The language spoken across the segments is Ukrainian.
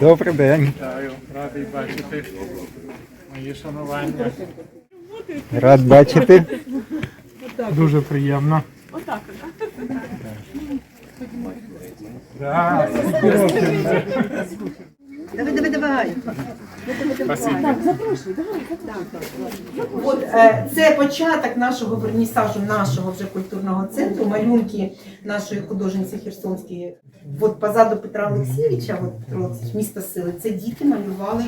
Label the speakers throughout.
Speaker 1: Добрий день.
Speaker 2: Вітаю, радий бачити. Мої шанування.
Speaker 1: Рад бачити.
Speaker 2: Дуже приємно. Отак, так?
Speaker 3: Давай, давай, давай.
Speaker 2: Спасибо.
Speaker 3: От е, це початок нашого вернісажу, нашого вже культурного центру. Малюнки нашої художниці Херсонської. От позаду Петра Олексійовича, от Петро Олексійович, місто сили. Це діти малювали.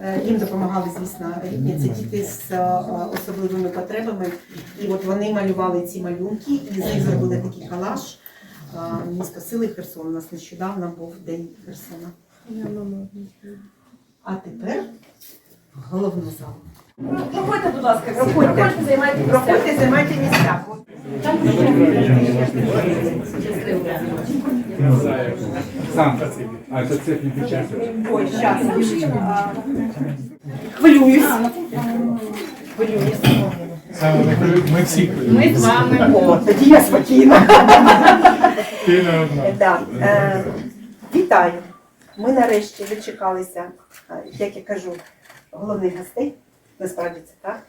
Speaker 3: е, Їм допомагали, звісно, рідні. Це діти з е, особливими потребами. І от вони малювали ці малюнки, і з них зробили такий колаж. Е, Місто сили Херсон. У нас нещодавно був день Херсона. А тепер в головну залу.
Speaker 4: Проходьте, будь ласка.
Speaker 3: Проходьте.
Speaker 4: проходьте, займайте місця.
Speaker 3: Проходьте, займайте місця.
Speaker 5: Сам. А це це не.
Speaker 3: Ой, щас. Хвилююсь. Хвилююсь.
Speaker 2: Ми всі.
Speaker 4: Ми з вами.
Speaker 3: О, тоді я спокійна.
Speaker 2: Ти не одна.
Speaker 3: Вітаю. Ми нарешті дочекалися, е, як я кажу, головних гостей. Насправді це так.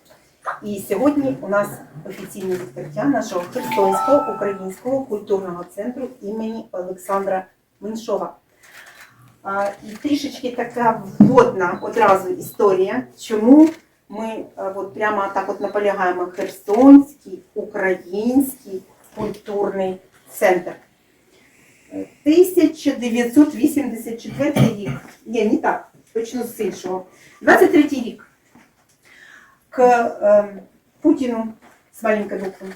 Speaker 3: І сьогодні у нас офіційне відкриття нашого Херсонського українського культурного центру імені Олександра Меншова. І трішечки така вводна одразу історія, чому ми е, от прямо так от наполягаємо Херсонський український культурний центр. 1984 рік. Ні, не так, почну з іншого. 23 рік. К е, Путіну з маленької букви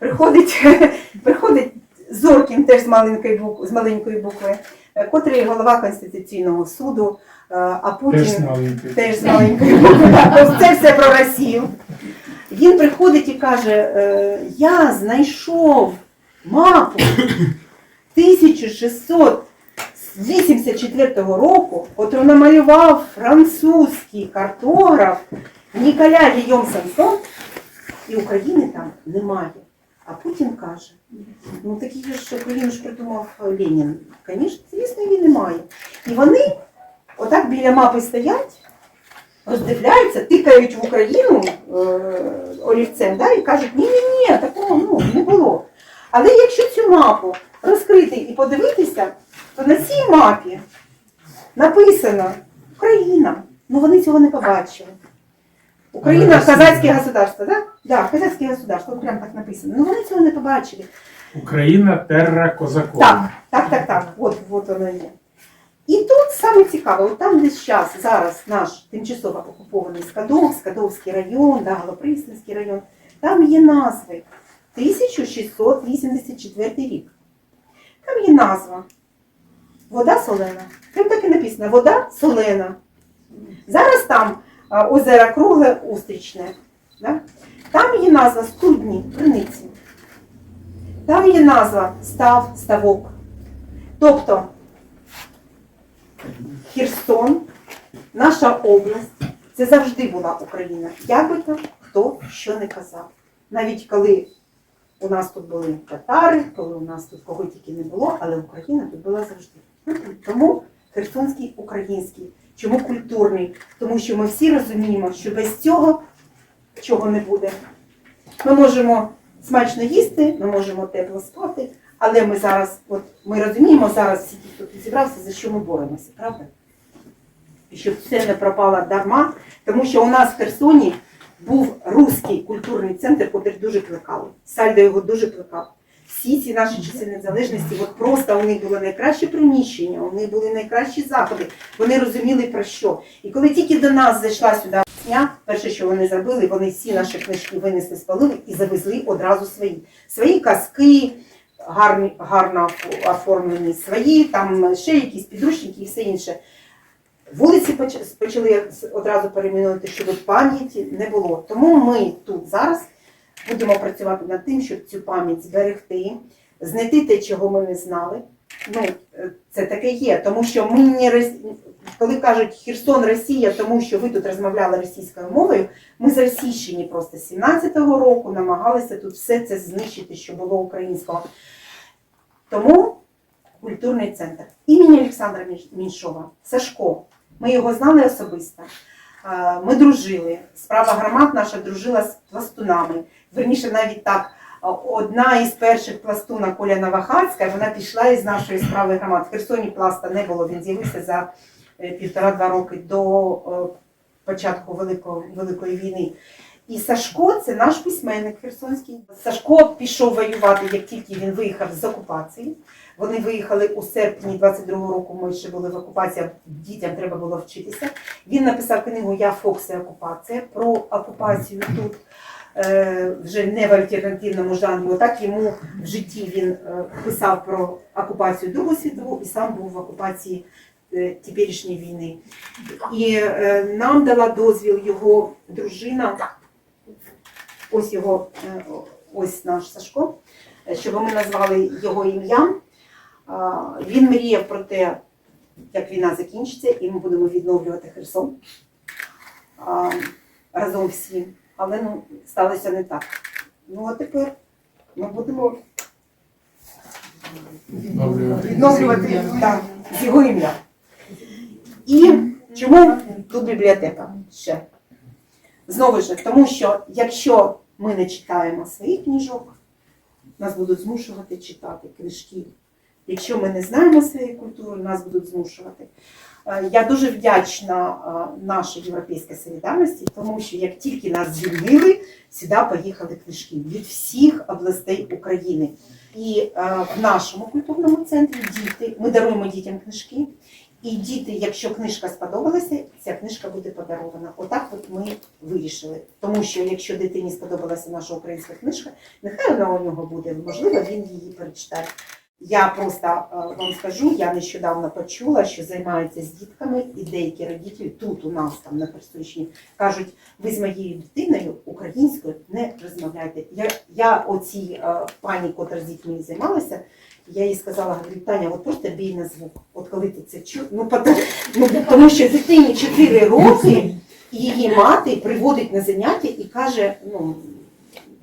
Speaker 3: приходить, приходить Зоркін теж з маленької букви, з маленької букви, е, котрий голова Конституційного суду, е, а Путін
Speaker 2: Теж
Speaker 3: теж з маленької букви. Це все про Росію. Він приходить і каже: е, Я знайшов мапу 1684 року, котру намалював французький картограф Ніколя Гійом Сансон, і України там немає. А Путін каже, ну такі ж, Україну ж придумав Ленін. Звісно, звісно, її немає. І вони отак біля мапи стоять, роздивляються, тикають в Україну е, олівцем да, і кажуть, ні-ні-ні, такого ну, не було. Але якщо цю мапу розкрити і подивитися, то на цій мапі написано Україна. Ну вони цього не побачили. Україна казацьке государство, так? Да? Да, казацьке государство, прям так написано. Ну вони цього не побачили.
Speaker 2: Україна терра козакова.
Speaker 3: Так, так, так, так. От, от воно є. І тут саме цікаве, от там, де зараз, зараз наш тимчасово окупований Скадов, Скадовський район, да, Галопристанський район, там є назви 1684 рік. Там є назва Вода солена. Там так і написано Вода солена. Зараз там а, озеро Кругле Устрічне. Да? Там є назва Студні, Криниці. Там є назва Став, Ставок. Тобто Херсон, наша область, це завжди була Україна. Як би там хто що не казав. Навіть коли у нас тут були татари, коли у нас тут кого тільки не було, але Україна тут була завжди. Тому Херсонський український. Чому культурний? Тому що ми всі розуміємо, що без цього чого не буде. Ми можемо смачно їсти, ми можемо тепло спати, але ми зараз, от ми розуміємо зараз всі ті, хто тут зібрався, за що ми боремося, правда? І щоб це не пропало дарма, тому що у нас в Херсоні був руський культурний центр, який дуже плекали. Сальдо його дуже плекав. Всі ці наші часи незалежності, от просто у них було найкраще приміщення, у них були найкращі заходи. Вони розуміли про що. І коли тільки до нас зайшла сюди дня, перше, що вони зробили, вони всі наші книжки винесли, спалили і завезли одразу свої. Свої казки, гарні, гарно оформлені, свої, там ще якісь підручники і все інше. Вулиці почали одразу перейменувати, щоб пам'яті не було. Тому ми тут зараз будемо працювати над тим, щоб цю пам'ять зберегти, знайти те, чого ми не знали. Ну, е, це таке є, тому що ми не коли кажуть Херсон Росія, тому що ви тут розмовляли російською мовою, ми заросійщені просто 17-го року намагалися тут все це знищити, що було українського. Тому культурний центр імені Олександра Меньшова, Сашко. Ми його знали особисто. Е, Ми дружили. Справа громад наша дружила з пластунами. Верніше, навіть так, одна із перших пластунок Коля Новохацька, вона пішла із нашої справи громад. В Херсоні пласта не було, він з'явився за е, півтора-два роки до е, початку Великого, Великої війни. І Сашко це наш письменник херсонський. Сашко пішов воювати, як тільки він виїхав з окупації. Вони виїхали у серпні 22-го року. Ми ще були в окупації, дітям треба було вчитися. Він написав книгу Я Фокс і окупація про окупацію тут. е, Вже не в альтернативному жанрі. Отак йому в житті він е, писав про окупацію Другу світову і сам був в окупації е, теперішньої війни. І нам дала дозвіл його дружина, ось його, ось наш Сашко, щоб ми назвали його ім'ям. Він мріяв про те, як війна закінчиться, і ми будемо відновлювати Херсон разом всі. Але ну, сталося не так. Ну а тепер ми будемо
Speaker 2: Відновлювати.
Speaker 3: відновлювати так, з його ім'я. І чому тут бібліотека ще? Знову ж, тому що якщо ми не читаємо своїх книжок, нас будуть змушувати читати книжки. Якщо ми не знаємо своєї культури, нас будуть змушувати. Е, Я дуже вдячна е, нашій європейській солідарності, тому що як тільки нас звільнили, сюди поїхали книжки від всіх областей України. І е, в нашому культурному центрі діти, ми даруємо дітям книжки. І діти, якщо книжка сподобалася, ця книжка буде подарована. Отак от ми вирішили. Тому що якщо дитині сподобалася наша українська книжка, нехай вона у нього буде, можливо, він її перечитає. Я просто е, вам скажу, я нещодавно почула, що займаються з дітками, і деякі родителі тут у нас там на Херсонщині кажуть, ви з моєю дитиною українською не розмовляєте. Я, я оцій е, пані, котра з дітьми займалася, я їй сказала, говорю, Таня, от просто бій на звук. От коли ти це чуєш, ну, ну, тому що дитині 4 роки її мати приводить на заняття і каже, ну,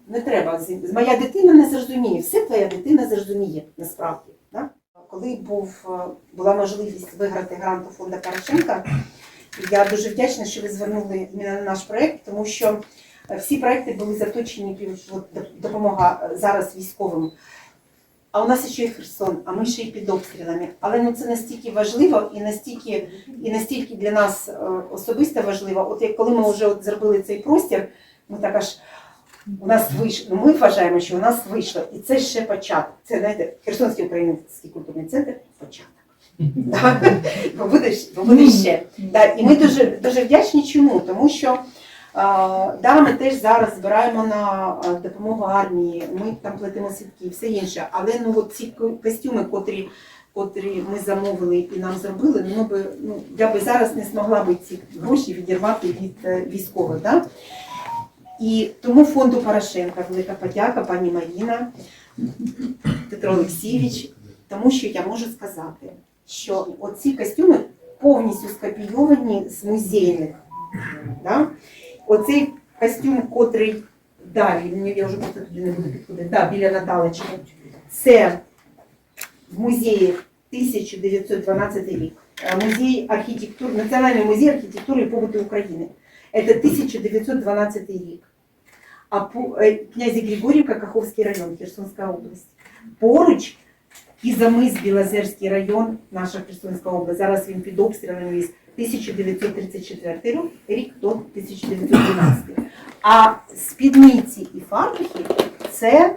Speaker 3: не треба, моя дитина не зрозуміє, все твоя дитина зрозуміє насправді. Да? Коли був, е, була можливість виграти грант у фонду Порошенка, я дуже вдячна, що ви звернули мене на наш проєкт, тому що е, всі проекти були заточені допомога е, зараз військовим. А у нас ще і Херсон, а ми ще й під обстрілами. Але ну це настільки важливо і настільки, і настільки для нас особисто важливо. От як коли ми вже от зробили цей простір, ми так аж у нас вийшло. Ну ми вважаємо, що у нас вийшло. І це ще початок. Це знаєте, Херсонський український культурний центр початок. Бо буде, бо буде ще. Да, і ми дуже, дуже вдячні чому? Тому що а, да, ми теж зараз збираємо на допомогу армії, ми там плетемо сітки і все інше. Але ну от ці костюми, котрі, котрі ми замовили і нам зробили, ну, би, ну, я би зараз не змогла би ці гроші відірвати від е, військових. Да? І тому фонду Порошенка велика подяка пані Маріна, Петро Олексійович, тому що я можу сказати, що оці костюми повністю скопійовані з музейних. Да? Оцей костюм, котрий далі, я вже просто туди не буду підходити, да, біля Наталочки, це в музеї 1912 рік. Е, Музей архітектури, Національний музей архітектури і побуту України. Це 1912 рік. А е, князі Григорівка, Каховський район, Херсонська область. Поруч Кізамис, Білозерський район, наша Херсонська область. Зараз він під обстрілами віз 1934 рік, до 1912. А спідниці і фартухи це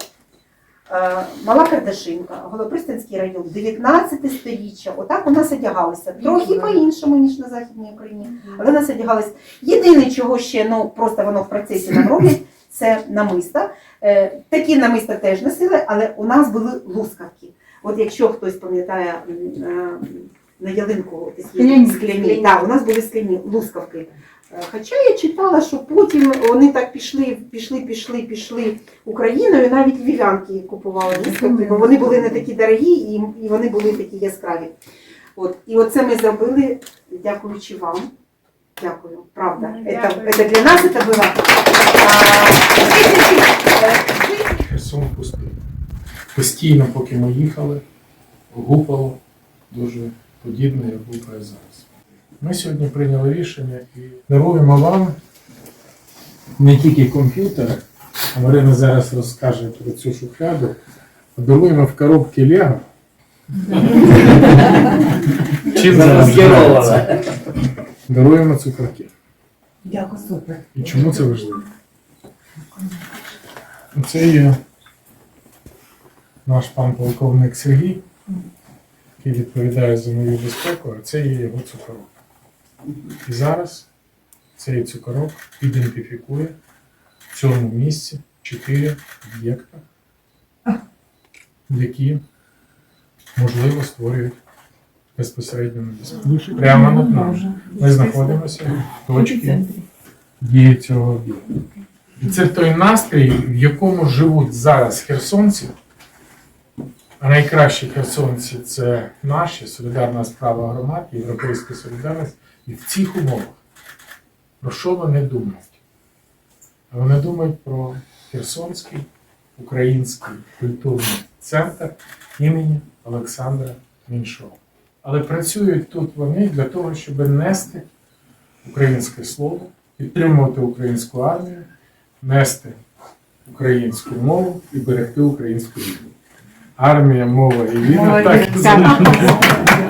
Speaker 3: Мала Кардашинка, Голопристанський район, 19 сторіччя. Отак у нас одягалися. Трохи по-іншому, ніж на Західній Україні. Але нас одягалися. Єдине, чого ще ну просто воно в процесі нам роблять, це намиста. Е, такі намиста теж носили, але у нас були лускавки. От якщо хтось пам'ятає е, на ялинку такі
Speaker 4: Скляні.
Speaker 3: скляні, да, у нас були скляні лускавки. Е, Хоча я читала, що потім вони так пішли, пішли, пішли, пішли Україною, навіть вівянки купували лускавки, бо вони були не такі дорогі і, і вони були такі яскраві. От. І оце ми зробили, дякуючи вам. Дякую, правда. Это, это для нас это было. А,
Speaker 2: Херсон пустий. Постійно, поки ми їхали, гупало дуже подібне, як гупає зараз. Ми сьогодні прийняли рішення і даруємо вам не тільки комп'ютер, а Марина зараз розкаже про цю шухляду. а Даруємо в коробці Лего. Чим зараз? Даруємо цукерки.
Speaker 3: Дякую, супер.
Speaker 2: І чому це важливо? Це є наш пан полковник Сергій, який відповідає за мою безпеку, а це є його цукорок. І зараз цей цукорок ідентифікує в цьому місці чотири об'єкта, які можливо створюють безпосередньо небезпеку. Прямо над нами. Ми знаходимося в точці дії цього об'єкту. І це той настрій, в якому живуть зараз херсонці. А найкращі херсонці це наші солідарна справа громад, європейська солідарність. І в цих умовах про що вони думають? Вони думають про Херсонський український культурний центр імені Олександра Меншова. Але працюють тут вони для того, щоб нести українське слово, підтримувати українську армію, нести українську мову і берегти українську війну. Армія, мова і війна так. Так.